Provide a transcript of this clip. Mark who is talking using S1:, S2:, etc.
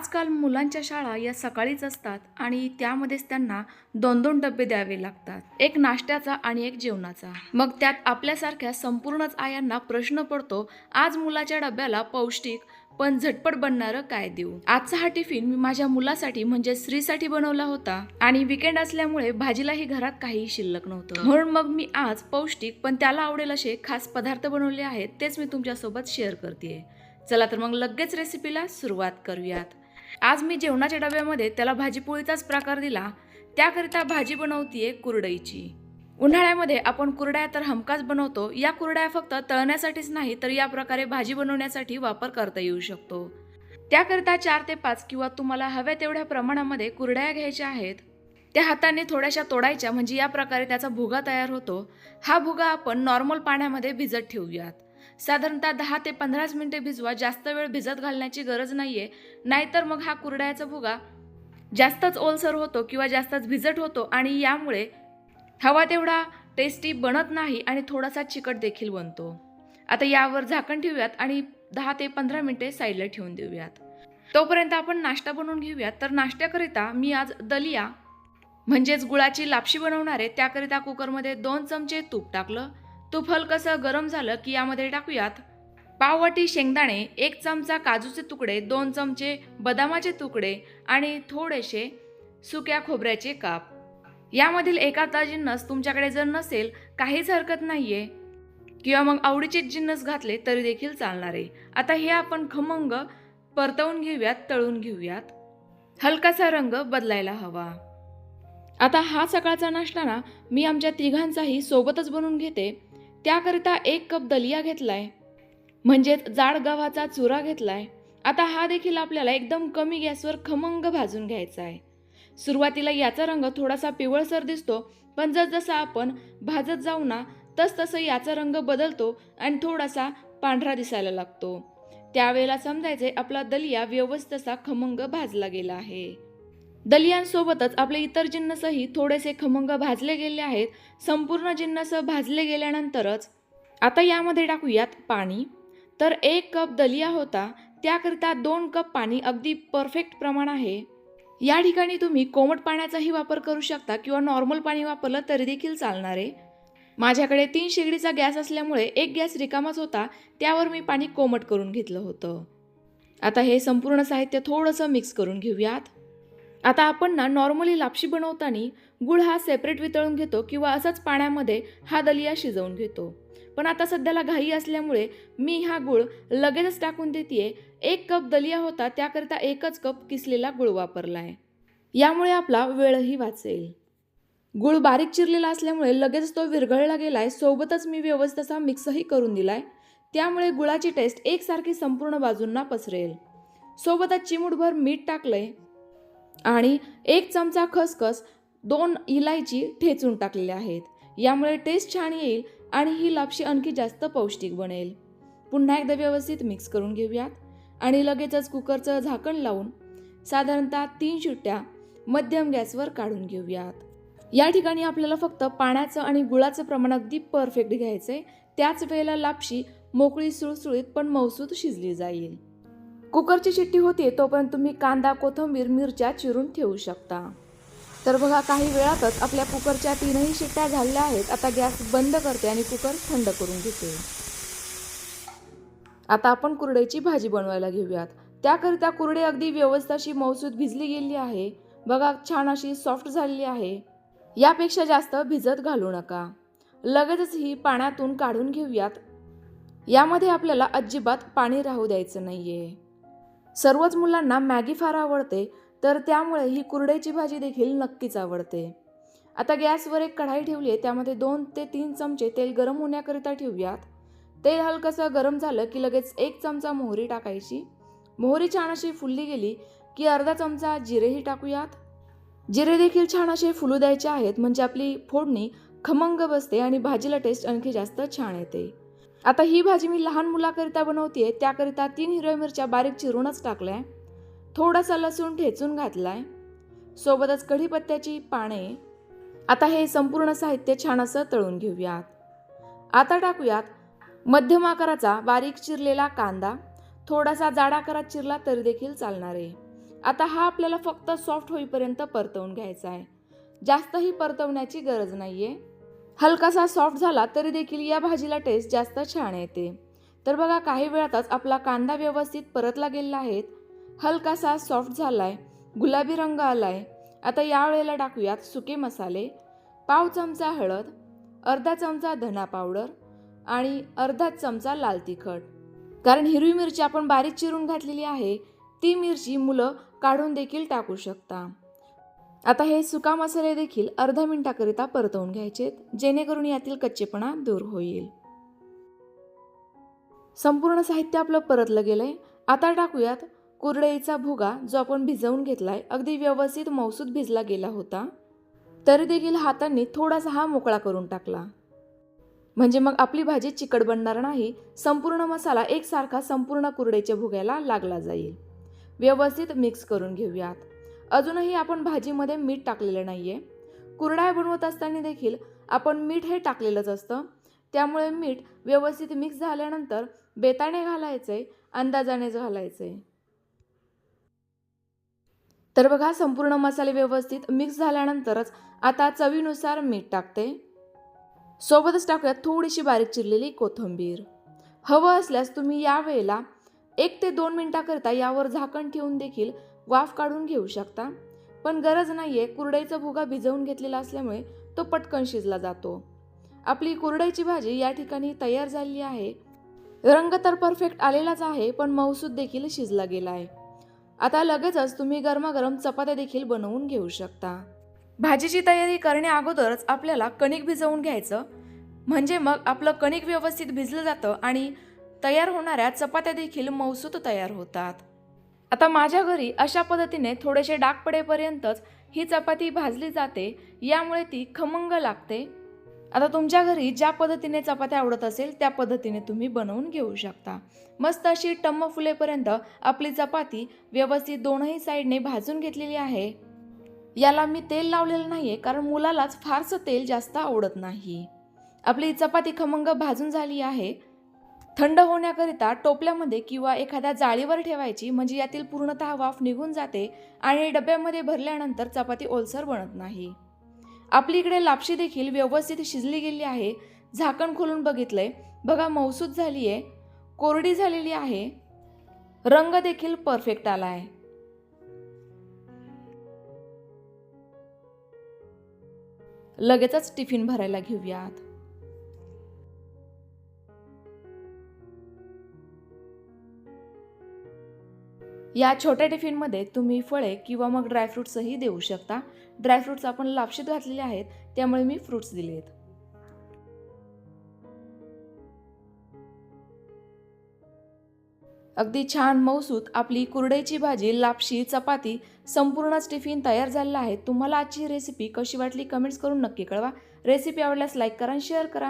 S1: आजकाल मुलांच्या शाळा या सकाळीच असतात आणि त्यामध्येच त्यांना दोन दोन डबे द्यावे लागतात. एक नाश्त्याचा आणि एक जेवणाचा. मग त्यात आपल्यासारख्या संपूर्णच आयांना प्रश्न पडतो आज मुलाच्या डब्याला पौष्टिक पण झटपट बनणारं काय देऊ? आजचा हा टिफिन मी माझ्या मुलासाठी म्हणजे श्रीसाठी बनवला होता आणि विकेंड असल्यामुळे भाजीलाही घरात काहीही शिल्लक नव्हतं. म्हणून मग मी आज पौष्टिक पण त्याला आवडेल असे खास पदार्थ बनवले आहेत तेच मी तुमच्यासोबत शेअर करते चला तर मग लगेच रेसिपीला सुरुवात करूयात. आज मी जेवणाच्या डब्यामध्ये त्याला भाजीपोळीचाच प्रकार दिला. त्याकरिता भाजी बनवतीये कुरडईची. उन्हाळ्यामध्ये आपण कुरड्या तर हमखास बनवतो. या कुरड्या फक्त तळण्यासाठीच नाही तर या प्रकारे भाजी बनवण्यासाठी वापर करता येऊ शकतो. त्याकरिता चार ते पाच किंवा तुम्हाला हव्या तेवढ्या प्रमाणामध्ये कुरड्या घ्यायच्या आहेत. त्या हाताने थोड्याशा तोडायच्या म्हणजे या प्रकारे त्याचा भुगा तयार होतो. हा भुगा आपण नॉर्मल पाण्यामध्ये भिजत ठेवूयात. साधारणतः दहा ते पंधराच मिनिटे भिजवा जास्त वेळ भिजत घालण्याची गरज नाहीये. नाहीतर मग हा कुरड्याचा भुगा जास्तच ओलसर होतो किंवा जास्तच भिजट होतो आणि यामुळे हवा तेवढा टेस्टी बनत नाही आणि थोडासा चिकट देखील बनतो. आता यावर झाकण ठेवूयात आणि दहा ते पंधरा मिनिटे साईडला ठेवून देऊयात. तोपर्यंत आपण नाश्ता बनवून घेऊयात. तर नाश्त्याकरिता मी आज दलिया म्हणजेच गुळाची लापशी बनवणार आहे. त्याकरिता कुकरमध्ये दोन चमचे तूप टाकलं. तूप हलकंसं गरम झालं की यामध्ये टाकूयात? पाववाटी शेंगदाणे एक चमचा काजूचे तुकडे दोन चमचे बदामाचे तुकडे आणि थोडेसे सुक्या खोबऱ्याचे काप. यामधील एखादा जिन्नस तुमच्याकडे जर नसेल काहीच हरकत नाहीये. किंवा मग आवडीचे जिन्नस घातले तरी देखील चालणार आहे. आता हे आपण खमंग परतवून घेऊयात तळून घेऊयात. हलकासा रंग बदलायला हवा. आता हा सकाळचा नाश्ता ना मी आमच्या तिघांचाही सोबतच बनवून घेते. त्याकरिता एक कप दलिया घेतलाय. म्हणजेच जाड गव्हाचा चुरा घेतलाय. आता हा देखील आपल्याला एकदम कमी गॅसवर खमंग भाजून घ्यायचा आहे सुरुवातीला याचा रंग थोडासा पिवळसर दिसतो पण जसजसा आपण भाजत जाऊ ना तसतसं याचा रंग बदलतो आणि थोडासा पांढरा दिसायला लागतो. त्यावेळेला समजायचे आपला दलिया व्यवस्थसा खमंग भाजला गेला आहे. दलियांसोबतच आपले इतर जिन्नसही थोडेसे खमंग भाजले गेले आहेत. संपूर्ण जिन्नस भाजले गेल्यानंतरच आता यामध्ये टाकूयात पाणी. तर एक कप दलिया होता त्याकरिता दोन कप पाणी अगदी परफेक्ट प्रमाण आहे. या ठिकाणी तुम्ही कोमट पाण्याचाही वापर करू शकता किंवा नॉर्मल पाणी वापरलं तरी देखील चालणार आहे. माझ्याकडे तीन शेगडीचा गॅस असल्यामुळे एक गॅस रिकामाच होता त्यावर मी पाणी कोमट करून घेतलं होतं. आता हे संपूर्ण साहित्य थोडंसं मिक्स करून घेऊयात. आता आपण ना नॉर्मली लापशी बनवताना गुळ हा सेपरेट वितळून घेतो किंवा असंच पाण्यामध्ये हा दलिया शिजवून घेतो. पण आता सध्याला घाई असल्यामुळे मी हा गुळ लगेचच टाकून देते एक कप दलिया होता त्याकरिता एकच कप किसलेला गुळ वापरला आहे यामुळे आपला वेळही वाचेल. गुळ बारीक चिरलेला असल्यामुळे लगेच तो विरघळला गेलाय सोबतच मी व्यवस्थित असा मिक्सही करून दिलाय. त्यामुळे गुळाची टेस्ट एकसारखी संपूर्ण बाजूंना पसरेल. सोबतच चिमूटभर मीठ टाकलंय. आणि एक चमचा खसखस दोन इलायची ठेचून टाकलेल्या आहेत. यामुळे टेस्ट छान येईल आणि ही लापशी आणखी जास्त पौष्टिक बनेल. पुन्हा एकदा व्यवस्थित मिक्स करून घेऊयात. आणि लगेचच कुकरचं झाकण लावून साधारणतः तीन शिट्ट्या मध्यम गॅसवर काढून घेऊयात. या ठिकाणी आपल्याला फक्त पाण्याचं आणि गुळाचं प्रमाण अगदी परफेक्ट घ्यायचं आहे त्याच वेळेला लापशी मोकळी सुळसुळीत पण मौसूद शिजली जाईल. कुकरची शिट्टी होते तोपर्यंत तुम्ही कांदा कोथिंबीर मिरच्या चिरून ठेवू शकता. तर बघा काही वेळातच आपल्या कुकरच्या तीनही शिट्ट्या झालेल्या आहेत. आता गॅस बंद करते आणि कुकर थंड करून घेते. आता आपण कुरडईची भाजी बनवायला घेऊयात. त्याकरिता कुरडे अगदी व्यवस्थित अशी मौसूद भिजली गेली आहे. बघा छान अशी सॉफ्ट झालेली आहे. यापेक्षा जास्त भिजत घालू नका. लगेचच ही पाण्यातून काढून घेऊयात. यामध्ये आपल्याला अजिबात पाणी राहू द्यायचं नाहीये. सर्वच मुलांना मॅगी फार आवडते तर त्यामुळे ही कुरड्याची भाजी देखील नक्कीच आवडते. आता गॅसवर एक कढाई ठेवली आहे त्यामध्ये दोन ते तीन चमचे तेल गरम होण्याकरिता ठेवूयात. तेल हलकंसं गरम झालं की लगेच एक चमचा मोहरी टाकायची. मोहरी छान अशी फुलली गेली की अर्धा चमचा जिरेही टाकूयात. जिरे देखील छान असे फुलू द्यायचे आहेत म्हणजे आपली फोडणी खमंग बसते आणि भाजीला टेस्ट आणखी जास्त छान येते. आता ही भाजी मी लहान मुलाकरिता बनवते त्याकरिता तीन हिरव्या मिरच्या बारीक चिरूनच टाकल्या थोडासा लसूण ठेचून घातला आहे सोबतच कढीपत्त्याची पाने. आता हे संपूर्ण साहित्य छान असं तळून घेऊयात. आता टाकूयात मध्यम आकाराचा बारीक चिरलेला कांदा. थोडासा जाड आकारात चिरला तरी देखील चालणार. आहे आता हा आपल्याला फक्त सॉफ्ट होईपर्यंत परतवून घ्यायचा आहे जास्तही परतवण्याची गरज नाही आहे हलकासा सॉफ्ट झाला तरी देखील या भाजीला टेस्ट जास्त छान येते. तर बघा काही वेळातच आपला कांदा व्यवस्थित परतला गेलेला आहे. हलकासा सॉफ्ट झालाय. गुलाबी रंग आलाय. आता यावेळेला टाकूयात सुके मसाले पाव चमचा हळद अर्धा चमचा धना पावडर आणि अर्धा चमचा लाल तिखट. कारण हिरवी मिरची आपण बारीक चिरून घातलेली आहे ती मिरची मुलं काढून देखील टाकू शकता. आता हे सुका मसाले देखील अर्धा मिनिटाकरिता परतवून घ्यायचेत जेणेकरून यातील कच्चेपणा दूर होईल. संपूर्ण साहित्य आपलं परतलं गेलंय. आता टाकूयात कुरडईचा भुगा जो आपण भिजवून घेतलाय. अगदी व्यवस्थित मौसूद भिजला गेला होता. तरी देखील हातांनी थोडासा हा मोकळा करून टाकला. म्हणजे मग आपली भाजी चिकट बनणार नाही. संपूर्ण मसाला एकसारखा संपूर्ण कुरडईच्या भुग्याला लागला जाईल. व्यवस्थित मिक्स करून घेऊयात. अजूनही आपण भाजीमध्ये मीठ टाकलेलं नाही आहे कुरडाळ बनवत असताना देखील आपण मीठ हे टाकलेलंच असतं. त्यामुळे मीठ व्यवस्थित मिक्स झाल्यानंतर बेताने घालायचे अंदाजानेच घालायचे. तर बघा संपूर्ण मसाले व्यवस्थित मिक्स झाल्यानंतरच आता चवीनुसार मीठ टाकते. सोबतच टाकूयात थोडीशी बारीक चिरलेली कोथिंबीर. हवं असल्यास तुम्ही या वेळेला एक ते दोन मिनटाकरता यावर झाकण ठेवून देखील वाफ काढून घेऊ शकता. पण गरज नाही आहे कुरडईचा भुगा भिजवून घेतलेला असल्यामुळे तो पटकन शिजला जातो. आपली कुरडईची भाजी या ठिकाणी तयार झालेली आहे. रंग तर परफेक्ट आलेलाच आहे पण मऊसूद देखील शिजला गेला आहे. आता लगेचच तुम्ही गरमागरम चपात्या देखील बनवून घेऊ शकता. भाजीची तयारी करण्या अगोदरच आपल्याला कणिक भिजवून घ्यायचं. म्हणजे मग आपलं कणिक व्यवस्थित भिजलं जातं आणि तयार होणाऱ्या चपात्या देखील मौसूत तयार होतात. आता माझ्या घरी अशा पद्धतीने थोडेसे डाग पडेपर्यंतच ही चपाती भाजली जाते यामुळे ती खमंग लागते. आता तुमच्या घरी ज्या पद्धतीने चपात्या आवडत असेल त्या पद्धतीने तुम्ही बनवून घेऊ शकता. मस्त अशी टम्म फुलेपर्यंत आपली चपाती व्यवस्थित दोनही साईडने भाजून घेतलेली आहे. याला मी तेल लावलेलं नाही आहे कारण मुलालाच फारसं तेल जास्त आवडत नाही. आपली चपाती खमंग भाजून झाली आहे. थंड होण्याकरिता टोपल्यामध्ये किंवा एखाद्या जाळीवर ठेवायची म्हणजे यातील पूर्णतः वाफ निघून जाते आणि डब्यामध्ये भरल्यानंतर चपाती ओलसर बनत नाही. आपली इकडे लापशी देखील व्यवस्थित शिजली गेली आहे. झाकण खोलून बघितलंय. बघा मौसूद झाली आहे कोरडी झालेली आहे. रंग देखील परफेक्ट आला आहे लगेचच टिफिन भरायला घेऊयात. या छोट्या टिफिनमध्ये तुम्ही फळे किंवा मग ड्रायफ्रुट्सही देऊ शकता. ड्रायफ्रुट्स आपण लापशीत घातलेले आहेत त्यामुळे मी फ्रुट्स आहेत. अगदी छान मौसूत आपली कुरडईची भाजी लापशी चपाती संपूर्णच टिफिन तयार झालेला आहे. तुम्हाला आजची रेसिपी कशी वाटली कमेंट्स करून नक्की कळवा. रेसिपी आवडल्यास लाईक करा आणि शेअर करा.